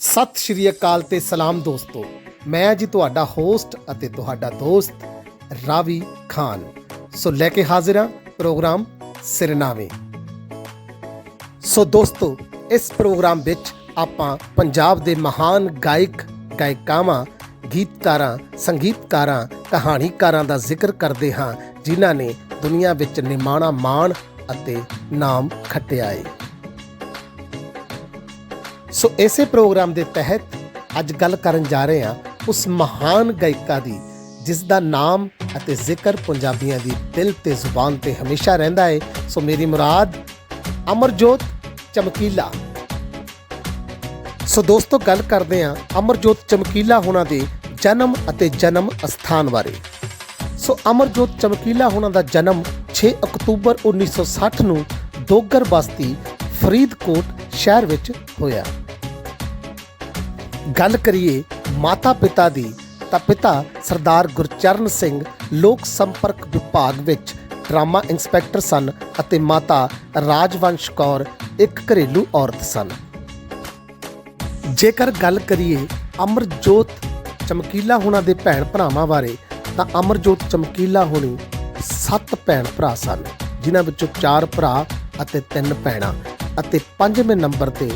ਸਤਿ ਸ਼੍ਰੀ ਅਕਾਲ ਤੇ ਸਲਾਮ ਦੋਸਤੋ। ਮੈਂ ਜੀ ਤੁਹਾਡਾ ਹੋਸਟ ਅਤੇ ਤੁਹਾਡਾ ਦੋਸਤ ਰਾਵੀ ਖਾਨ। ਸੋ ਲੈ ਕੇ ਹਾਜ਼ਰ ਹਾਂ ਪ੍ਰੋਗਰਾਮ ਸਿਰਨਾਵੇਂ। ਸੋ ਦੋਸਤੋ, ਇਸ ਪ੍ਰੋਗਰਾਮ ਵਿੱਚ ਆਪਾਂ ਪੰਜਾਬ ਦੇ ਮਹਾਨ ਗਾਇਕ, ਗਾਇਕਾਵਾਂ, ਗੀਤਕਾਰਾਂ, ਸੰਗੀਤਕਾਰਾਂ, ਕਹਾਣੀਕਾਰਾਂ ਦਾ ਜ਼ਿਕਰ ਕਰਦੇ ਹਾਂ, ਜਿਨ੍ਹਾਂ ਨੇ ਦੁਨੀਆ ਵਿੱਚ ਨਿਮਾਣਾ ਮਾਣ ਅਤੇ ਨਾਮ ਖੱਟਿਆ ਏ। ਸੋ ਇਸੇ ਪ੍ਰੋਗਰਾਮ ਦੇ ਤਹਿਤ ਅੱਜ ਗੱਲ ਕਰਨ ਜਾ ਰਹੇ ਹਾਂ ਉਸ ਮਹਾਨ ਗਾਇਕਾ ਦੀ, ਜਿਸ ਦਾ ਨਾਮ ਅਤੇ ਜ਼ਿਕਰ ਪੰਜਾਬੀਆਂ ਦੀ ਦਿਲ ਤੇ ਜ਼ੁਬਾਨ ਤੇ ਹਮੇਸ਼ਾ ਰਹਿੰਦਾ ਹੈ। ਸੋ ਮੇਰੀ ਮੁਰਾਦ, ਅਮਰਜੋਤ ਚਮਕੀਲਾ। ਸੋ ਦੋਸਤੋ, ਗੱਲ ਕਰਦੇ ਹਾਂ ਅਮਰਜੋਤ ਚਮਕੀਲਾ ਹੋਣਾ ਦੇ ਜਨਮ ਅਤੇ ਜਨਮ ਅਸਥਾਨ ਬਾਰੇ। ਸੋ ਅਮਰਜੋਤ ਚਮਕੀਲਾ ਹੋਣਾ ਦਾ ਜਨਮ 6 ਅਕਤੂਬਰ 1960 ਨੂੰ ਦੋਗਰ ਬਸਤੀ ਫਰੀਦਕੋਟ ਸ਼ਹਿਰ ਵਿੱਚ ਹੋਇਆ। ਗੱਲ ਕਰੀਏ ਮਾਤਾ ਪਿਤਾ ਦੀ, ਤਾਂ ਪਿਤਾ ਸਰਦਾਰ ਗੁਰਚਰਨ ਸਿੰਘ ਲੋਕ ਸੰਪਰਕ ਵਿਭਾਗ ਵਿੱਚ ਡਰਾਮਾ ਇੰਸਪੈਕਟਰ ਸਨ ਅਤੇ ਮਾਤਾ ਰਾਜਵੰਸ਼ ਕੌਰ ਇੱਕ ਘਰੇਲੂ ਔਰਤ ਸਨ। ਜੇਕਰ ਗੱਲ ਕਰੀਏ ਅਮਰਜੋਤ ਚਮਕੀਲਾ ਹੋਣਾ ਦੇ ਭੈਣ ਭਰਾਵਾਂ ਬਾਰੇ, ਤਾਂ ਅਮਰਜੋਤ ਚਮਕੀਲਾ ਹੋਣੀ ਸੱਤ ਭੈਣ ਭਰਾ ਸਨ, ਜਿਨ੍ਹਾਂ ਵਿੱਚੋਂ ਚਾਰ ਭਰਾ ਅਤੇ ਤਿੰਨ ਭੈਣਾਂ ਅਤੇ ਪੰਜਵੇਂ ਨੰਬਰ ਤੇ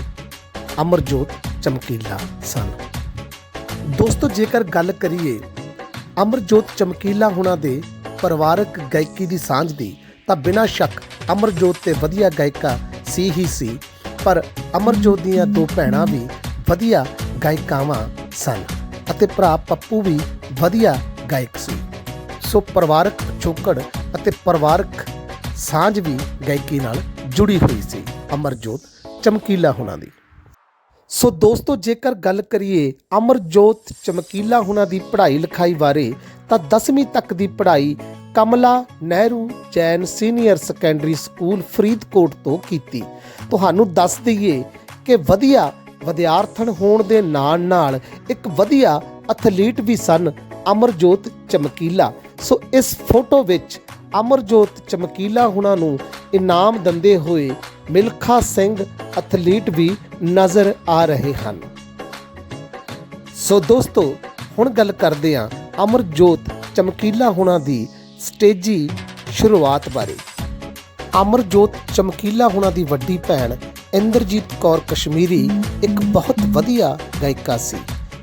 ਅਮਰਜੋਤ ਚਮਕੀਲਾ ਸਨ। ਦੋਸਤੋ, ਜੇਕਰ ਗੱਲ ਕਰੀਏ ਅਮਰਜੋਤ ਚਮਕੀਲਾ ਹੁਣਾਂ ਦੇ ਪਰਿਵਾਰਕ ਗਾਇਕੀ ਦੀ ਸਾਂਝ ਦੀ, ਤਾਂ ਬਿਨਾਂ ਸ਼ੱਕ ਅਮਰਜੋਤ ਤੇ ਵਧੀਆ ਗਾਇਕਾ ਸੀ ਹੀ ਸੀ। ਪਰ ਅਮਰਜੋਤ ਦੀਆਂ ਦੋ ਭੈਣਾਂ ਵੀ ਵਧੀਆ ਗਾਇਕਾਵਾਂ ਸਨ ਅਤੇ ਭਰਾ ਪੱਪੂ ਵੀ ਵਧੀਆ ਗਾਇਕ ਸੀ। ਸੋ ਪਰਿਵਾਰਕ ਪਿਛੋਕੜ ਅਤੇ ਪਰਿਵਾਰਕ ਸਾਂਝ ਵੀ ਗਾਇਕੀ ਨਾਲ ਜੁੜੀ ਹੋਈ ਸੀ ਅਮਰਜੋਤ ਚਮਕੀਲਾ ਹੁਣਾਂ ਦੀ। ਸੋ ਦੋਸਤੋ, ਜੇਕਰ ਗੱਲ ਕਰੀਏ ਅਮਰਜੋਤ ਚਮਕੀਲਾ ਹੁਣਾਂ ਦੀ ਪੜ੍ਹਾਈ ਲਿਖਾਈ ਬਾਰੇ, ਤਾਂ 10ਵੀਂ ਤੱਕ ਦੀ ਪੜ੍ਹਾਈ Kamla Nehru Jain senior secondary school Faridkot ਤੋਂ ਕੀਤੀ। ਤੁਹਾਨੂੰ ਦੱਸ ਦਈਏ ਕਿ ਵਧੀਆ ਵਿਦਿਆਰਥਣ ਹੋਣ ਦੇ ਨਾਲ ਨਾਲ ਇੱਕ ਵਧੀਆ ਐਥਲੀਟ ਵੀ ਸਨ ਅਮਰਜੋਤ ਚਮਕੀਲਾ। ਸੋ ਇਸ ਫੋਟੋ ਵਿੱਚ ਅਮਰਜੋਤ ਚਮਕੀਲਾ ਹੁਣਾਂ ਨੂੰ ਇਨਾਮ ਦਿੰਦੇ ਹੋਏ ਮਿਲਖਾ ਸਿੰਘ ਐਥਲੀਟ ਵੀ ਨਜ਼ਰ ਆ ਰਹੇ ਹਨ। ਸੋ ਦੋਸਤੋ, ਹੁਣ ਗੱਲ ਕਰਦੇ ਹਾਂ ਅਮਰਜੋਤ ਚਮਕੀਲਾ ਹੁਣਾਂ ਦੀ ਸਟੇਜੀ ਸ਼ੁਰੂਆਤ ਬਾਰੇ। ਅਮਰਜੋਤ ਚਮਕੀਲਾ ਹੁਣਾਂ ਦੀ ਵੱਡੀ ਭੈਣ ਇੰਦਰਜੀਤ ਕੌਰ ਕਸ਼ਮੀਰੀ ਇੱਕ ਬਹੁਤ ਵਧੀਆ ਗਾਇਕਾ ਸੀ,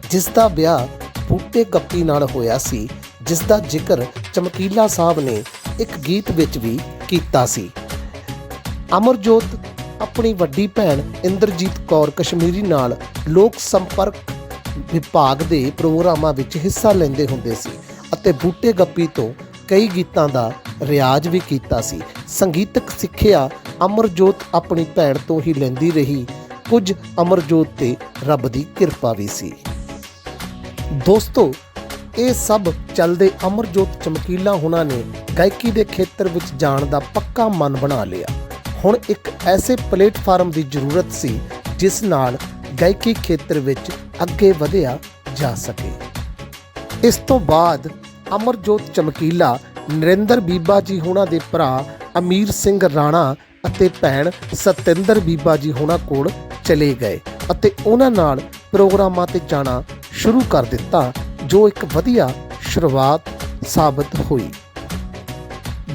ਜਿਸ ਦਾ ਵਿਆਹ ਬੂਟੇ ਗੱਪੀ ਨਾਲ ਹੋਇਆ ਸੀ, ਜਿਸ ਦਾ ਜ਼ਿਕਰ ਚਮਕੀਲਾ ਸਾਹਿਬ ਨੇ ਇੱਕ ਗੀਤ ਵਿੱਚ ਵੀ ਕੀਤਾ ਸੀ। ਅਮਰਜੋਤ ਆਪਣੀ ਵੱਡੀ ਭੈਣ ਇੰਦਰਜੀਤ ਕੌਰ ਕਸ਼ਮੀਰੀ ਨਾਲ ਲੋਕ ਸੰਪਰਕ ਵਿਭਾਗ ਦੇ ਪ੍ਰੋਗਰਾਮਾਂ ਵਿੱਚ ਹਿੱਸਾ ਲੈਂਦੇ ਹੁੰਦੇ ਸੀ ਅਤੇ ਬੂਟੇ ਗੱਪੀ ਤੋਂ ਕਈ ਗੀਤਾਂ ਦਾ ਰਿਆਜ਼ ਵੀ ਕੀਤਾ ਸੀ। ਸੰਗੀਤਕ ਸਿੱਖਿਆ ਅਮਰਜੋਤ ਆਪਣੀ ਭੈਣ ਤੋਂ ਹੀ ਲੈਂਦੀ ਰਹੀ। ਕੁਝ ਅਮਰਜੋਤ ਤੇ ਰੱਬ ਦੀ ਕਿਰਪਾ ਵੀ ਸੀ। ਦੋਸਤੋ, ਇਹ ਸਭ ਚੱਲਦੇ ਅਮਰਜੋਤ ਚਮਕੀਲਾ ਹੁਣਾਂ ਨੇ ਗਾਇਕੀ ਦੇ ਖੇਤਰ ਵਿੱਚ ਜਾਣ ਦਾ ਪੱਕਾ ਮਨ ਬਣਾ ਲਿਆ। ਹੁਣ ਇੱਕ ਐਸੇ ਪਲੇਟਫਾਰਮ ਦੀ ਜ਼ਰੂਰਤ ਸੀ ਜਿਸ ਨਾਲ ਗਾਇਕੀ ਖੇਤਰ ਵਿੱਚ ਅੱਗੇ ਵਧਿਆ ਜਾ ਸਕੇ। ਇਸ ਤੋਂ ਬਾਅਦ ਅਮਰਜੋਤ ਚਮਕੀਲਾ, ਨਰਿੰਦਰ ਬੀਬਾ ਜੀ ਹੋਣਾ ਦੇ ਭਰਾ ਅਮੀਰ ਸਿੰਘ ਰਾਣਾ ਅਤੇ ਭੈਣ ਸਤਿੰਦਰ ਬੀਬਾ ਜੀ ਹੋਣਾ ਕੋਲ ਚਲੇ ਗਏ ਅਤੇ ਉਹਨਾਂ ਨਾਲ ਪ੍ਰੋਗਰਾਮਾਂ ਤੇ ਜਾਣਾ ਸ਼ੁਰੂ ਕਰ ਦਿੱਤਾ, ਜੋ ਇੱਕ ਵਧੀਆ ਸ਼ੁਰੂਆਤ ਸਾਬਤ ਹੋਈ।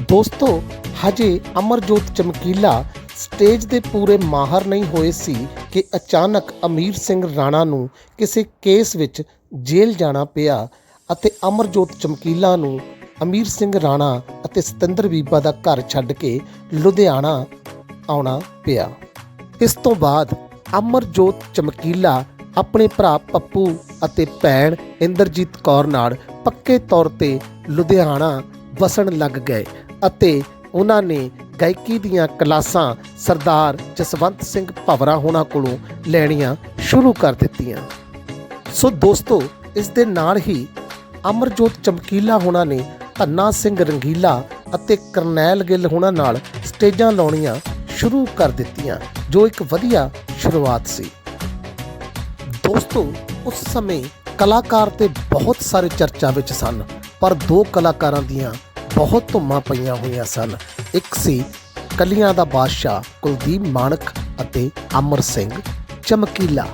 ਦੋਸਤੋ ਹਜੇ ਅਮਰਜੋਤ ਚਮਕੀਲਾ ਸਟੇਜ ਦੇ ਪੂਰੇ ਮਾਹਰ ਨਹੀਂ ਹੋਏ ਸੀ ਕਿ ਅਚਾਨਕ ਅਮੀਰ ਸਿੰਘ ਰਾਣਾ ਨੂੰ ਕਿਸੇ ਕੇਸ ਵਿੱਚ ਜੇਲ੍ਹ ਜਾਣਾ ਪਿਆ ਅਤੇ ਅਮਰਜੋਤ ਚਮਕੀਲਾ ਨੂੰ ਅਮੀਰ ਸਿੰਘ ਰਾਣਾ ਅਤੇ ਸਤਿੰਦਰ ਬੀਬਾ ਦਾ ਘਰ ਛੱਡ ਕੇ ਲੁਧਿਆਣਾ ਆਉਣਾ ਪਿਆ। ਇਸ ਤੋਂ ਬਾਅਦ ਅਮਰਜੋਤ ਚਮਕੀਲਾ ਆਪਣੇ ਭਰਾ ਪੱਪੂ ਅਤੇ ਭੈਣ ਇੰਦਰਜੀਤ ਕੌਰ ਨਾਲ ਪੱਕੇ ਤੌਰ ਤੇ ਲੁਧਿਆਣਾ ਵਸਣ ਲੱਗ ਗਏ ਅਤੇ ਉਹਨਾਂ ਨੇ ਗਾਇਕੀ ਦੀਆਂ ਕਲਾਸਾਂ ਸਰਦਾਰ ਜਸਵੰਤ ਸਿੰਘ ਭਵਰਾ ਹੋਣਾ ਕੋਲੋਂ ਲੈਣੀਆਂ ਸ਼ੁਰੂ ਕਰ ਦਿੱਤੀਆਂ। ਸੋ ਦੋਸਤੋ, ਇਸ ਦੇ ਨਾਲ ਹੀ ਅਮਰਜੋਤ ਚਮਕੀਲਾ ਹੋਣਾ ਨੇ ਧੰਨਾ ਸਿੰਘ ਰੰਗੀਲਾ ਅਤੇ ਕਰਨੈਲ ਗਿੱਲ ਹੋਣਾ ਨਾਲ ਸਟੇਜਾਂ ਲਾਉਣੀਆਂ ਸ਼ੁਰੂ ਕਰ ਦਿੱਤੀਆਂ, ਜੋ ਇੱਕ ਵਧੀਆ ਸ਼ੁਰੂਆਤ ਸੀ। ਦੋਸਤੋ, ਉਸ ਸਮੇਂ ਕਲਾਕਾਰ ਤੇ ਬਹੁਤ ਸਾਰੇ ਚਰਚਾ ਵਿੱਚ ਸਨ, ਪਰ ਦੋ ਕਲਾਕਾਰਾਂ ਦੀਆਂ ਬਹੁਤ ਧੁੰਮਾਂ ਪਈਆਂ ਹੋਈਆਂ ਸਨ। ਇੱਕ ਸੀ ਕਲੀਆਂ ਦਾ ਬਾਦਸ਼ਾਹ ਕੁਲਦੀਪ ਮਾਨਕ ਅਤੇ ਅਮਰ ਸਿੰਘ ਚਮਕੀਲਾ।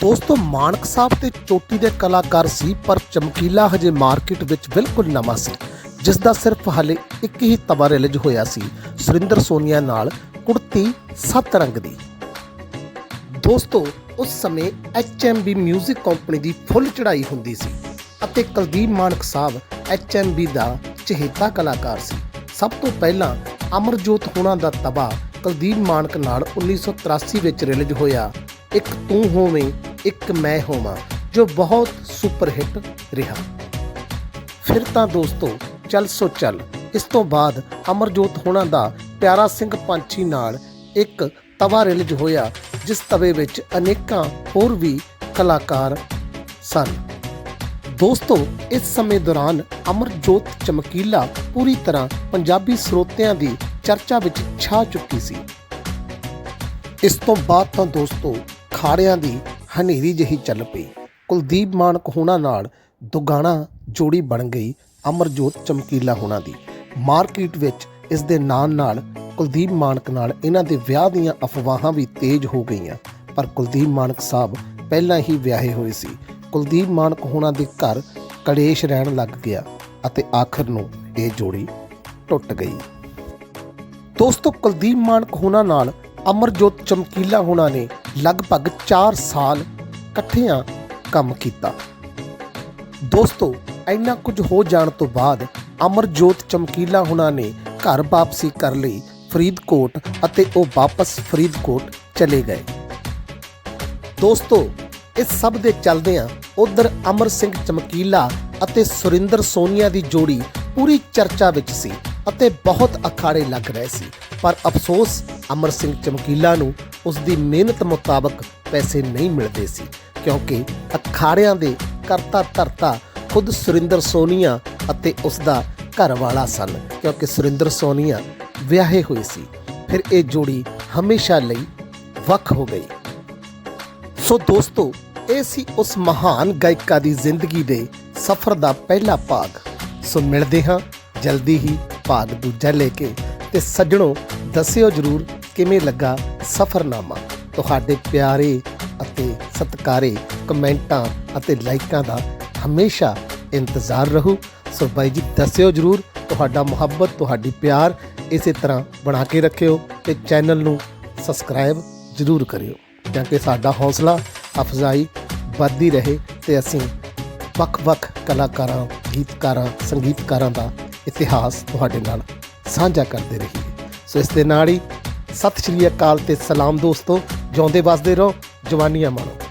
ਦੋਸਤੋ ਮਾਨਕ ਸਾਹਿਬ ਤੇ ਚੋਟੀ ਦੇ ਕਲਾਕਾਰ ਸੀ, ਪਰ ਚਮਕੀਲਾ ਹਜੇ ਮਾਰਕੀਟ ਵਿੱਚ ਬਿਲਕੁਲ ਨਵਾਂ ਸੀ ਜਿਸ ਦਾ ਸਿਰਫ ਹਾਲੇ ਇੱਕ ਹੀ ਤਵਾ ਰਿਲੀਜ਼ ਹੋਇਆ ਸੀ, ਸੁਰਿੰਦਰ ਸੋਨੀਆ ਨਾਲ ਕੁੜਤੀ ਸੱਤ ਰੰਗ ਦੀ। ਦੋਸਤੋ, ਉਸ ਸਮੇਂ HMB 뮤직 ਕੰਪਨੀ ਦੀ ਫੁੱਲ ਚੜ੍ਹਾਈ ਹੁੰਦੀ ਸੀ ਅਤੇ ਕੁਲਦੀਪ ਮਾਨਕ ਸਾਹਿਬ HMB ਦਾ ਚਹੇਤਾ ਕਲਾਕਾਰ ਸੀ। ਸਭ ਤੋਂ ਪਹਿਲਾਂ ਅਮਰਜੋਤ ਹੋਣਾ ਦਾ ਤਬਾ ਕੁਲਦੀਪ ਮਾਨਕ ਨਾਲ 1983 ਵਿੱਚ ਰਿਲੀਜ਼ ਹੋਇਆ। ਇੱਕ ਤੂੰ ਹੋਵੇਂ, ਇੱਕ ਮੈਂ ਹੋਵਾਂ, ਜੋ ਬਹੁਤ ਸੁਪਰ ਹਿੱਟ ਰਿਹਾ। ਫਿਰ ਤਾਂ ਦੋਸਤੋ, ਚੱਲ ਸੋ ਚੱਲ। ਇਸ ਤੋਂ ਬਾਅਦ ਅਮਰਜੋਤ ਹੋਣਾ ਦਾ ਪਿਆਰਾ ਸਿੰਘ ਪੰਛੀ ਨਾਲ ਇੱਕ ਤਵਾ ਰਿਲੀਜ਼ ਹੋਇਆ, ਜਿਸ ਤਵੇ ਵਿੱਚ ਅਨੇਕਾਂ ਹੋਰ ਵੀ ਕਲਾਕਾਰ ਸਨ। ਦੋਸਤੋ, ਇਸ ਸਮੇਂ ਦੌਰਾਨ ਅਮਰਜੋਤ ਚਮਕੀਲਾ ਪੂਰੀ ਤਰ੍ਹਾਂ ਪੰਜਾਬੀ ਸਰੋਤਿਆਂ ਦੀ ਚਰਚਾ ਵਿੱਚ ਛਾ ਚੁੱਕੀ ਸੀ। ਇਸ ਤੋਂ ਬਾਅਦ ਤਾਂ ਦੋਸਤੋ, ਖਾੜਿਆਂ ਦੀ ਹਨੇਰੀ ਜਿਹੀ ਚੱਲ ਪਈ। ਕੁਲਦੀਪ ਮਾਨਕ ਹੋਣਾ ਨਾਲ ਦੁਗਾਣਾ ਜੋੜੀ ਬਣ ਗਈ ਅਮਰਜੋਤ ਚਮਕੀਲਾ ਹੋਣਾ ਦੀ। ਮਾਰਕੀਟ ਵਿੱਚ ਇਸ ਦੇ ਨਾਲ ਨਾਲ ਕੁਲਦੀਪ ਮਾਨਕ ਨਾਲ ਇਹਨਾਂ ਦੇ ਵਿਆਹ ਦੀਆਂ ਅਫਵਾਹਾਂ ਵੀ ਤੇਜ਼ ਹੋ ਗਈਆਂ। ਪਰ ਕੁਲਦੀਪ ਮਾਨਕ ਸਾਹਿਬ ਪਹਿਲਾਂ ਹੀ ਵਿਆਹੇ ਹੋਏ ਸੀ। ਕੁਲਦੀਪ ਮਾਨਕ ਹੋਣਾ ਦੇ ਘਰ ਕਲੇਸ਼ ਰਹਿਣ ਲੱਗ ਗਿਆ ਅਤੇ ਆਖਰ ਨੂੰ ਇਹ ਜੋੜੀ ਟੁੱਟ ਗਈ। ਦੋਸਤੋ, ਕੁਲਦੀਪ ਮਾਨਕ ਹੋਣਾ ਨਾਲ ਅਮਰਜੋਤ ਚਮਕੀਲਾ ਹੋਣਾ ਨੇ ਲਗਭਗ 4 ਸਾਲ ਇਕੱਠਿਆਂ ਕੰਮ ਕੀਤਾ। ਦੋਸਤੋ, ਇੰਨਾ ਕੁਝ ਹੋ ਜਾਣ ਤੋਂ ਬਾਅਦ ਅਮਰਜੋਤ ਚਮਕੀਲਾ ਹੋਣਾ ਨੇ ਘਰ ਵਾਪਸੀ ਕਰ ਲਈ ਫਰੀਦਕੋਟ ਅਤੇ ਉਹ ਵਾਪਸ ਫਰੀਦਕੋਟ ਚਲੇ ਗਏ। ਦੋਸਤੋ, ਇਸ ਸਭ ਦੇ ਚੱਲਦਿਆਂ ਉਧਰ ਅਮਰ ਸਿੰਘ ਚਮਕੀਲਾ ਅਤੇ ਸੁਰਿੰਦਰ ਸੋਨੀਆ ਦੀ ਜੋੜੀ ਪੂਰੀ ਚਰਚਾ ਵਿੱਚ ਸੀ ਅਤੇ ਬਹੁਤ ਅਖਾੜੇ ਲੱਗ ਰਹੇ ਸੀ। ਪਰ ਅਫਸੋਸ, ਅਮਰ ਸਿੰਘ ਚਮਕੀਲਾ ਨੂੰ ਉਸ ਦੀ ਮਿਹਨਤ ਮੁਤਾਬਕ ਪੈਸੇ ਨਹੀਂ ਮਿਲਦੇ ਸੀ, ਕਿਉਂਕਿ ਅਖਾੜਿਆਂ ਦੇ ਕਰਤਾ ਧਰਤਾ ਖੁਦ ਸੁਰਿੰਦਰ ਸੋਨੀਆ ਅਤੇ ਉਸ ਦਾ ਘਰ ਵਾਲਾ ਸਨ, ਕਿਉਂਕਿ ਸੁਰਿੰਦਰ ਸੋਨੀਆ ਵਿਆਹੇ ਹੋਏ ਸੀ। ਫਿਰ ਇਹ ਜੋੜੀ ਹਮੇਸ਼ਾ ਲਈ ਵੱਖ ਹੋ ਗਈ। ਸੋ ਦੋਸਤੋ ਇਹ ਸੀ ਉਸ ਮਹਾਨ ਗਾਇਕਾ ਦੀ ਜ਼ਿੰਦਗੀ ਦੇ ਸਫ਼ਰ ਦਾ ਪਹਿਲਾ ਭਾਗ। ਸੋ ਮਿਲਦੇ ਹਾਂ, ਜਲਦੀ ਹੀ ਭਾਗ ਦੂਜਾ ਲੈ ਕੇ ਤੇ ਸੱਜਣੋ, ਦੱਸਿਓ ਜਰੂਰ ਕਿਵੇਂ ਲੱਗਾ ਸਫ਼ਰਨਾਮਾ? ਤੁਹਾਡੇ ਪਿਆਰੇ ਅਤੇ ਸਤਿਕਾਰੇ ਕਮੈਂਟਾਂ ਅਤੇ ਲਾਈਕਾਂ ਦਾ ਹਮੇਸ਼ਾ ਇੰਤਜ਼ਾਰ ਰਹੂ। ਸੋ ਬਾਈ ਜੀ, ਦੱਸਿਓ ਜਰੂਰ ਤੁਹਾਡਾ ਮੁਹੱਬਤ, ਤੁਹਾਡੀ ਪਿਆਰ ਇਸੇ ਤਰ੍ਹਾਂ ਬਣਾ ਕੇ ਰੱਖਿਓ ਤੇ ਚੈਨਲ ਨੂੰ ਸਬਸਕ੍ਰਾਈਬ ਜਰੂਰ ਕਰਿਓ ਤਾਂ ਕਿ ਸਾਡਾ ਹੌਸਲਾ ਅਫਜ਼ਾਈ ਵੱਧਦੀ ਰਹੇ ਤੇ ਅਸੀਂ ਵੱਖ-ਵੱਖ ਕਲਾਕਾਰਾਂ, ਗੀਤਕਾਰਾਂ, ਸੰਗੀਤਕਾਰਾਂ ਦਾ ਇਤਿਹਾਸ ਤੁਹਾਡੇ ਨਾਲ ਸਾਂਝਾ ਕਰਦੇ ਰਹੀਏ। ਸੋ ਇਸ ਦੇ ਨਾਲ ਹੀ ਸਤਿ ਸ਼੍ਰੀ ਅਕਾਲ ਤੇ ਸਲਾਮ ਦੋਸਤੋ, ਜਿਉਂਦੇ ਵੱਸਦੇ ਰਹੋ, ਜਵਾਨੀਆਂ ਮਾਣੋ।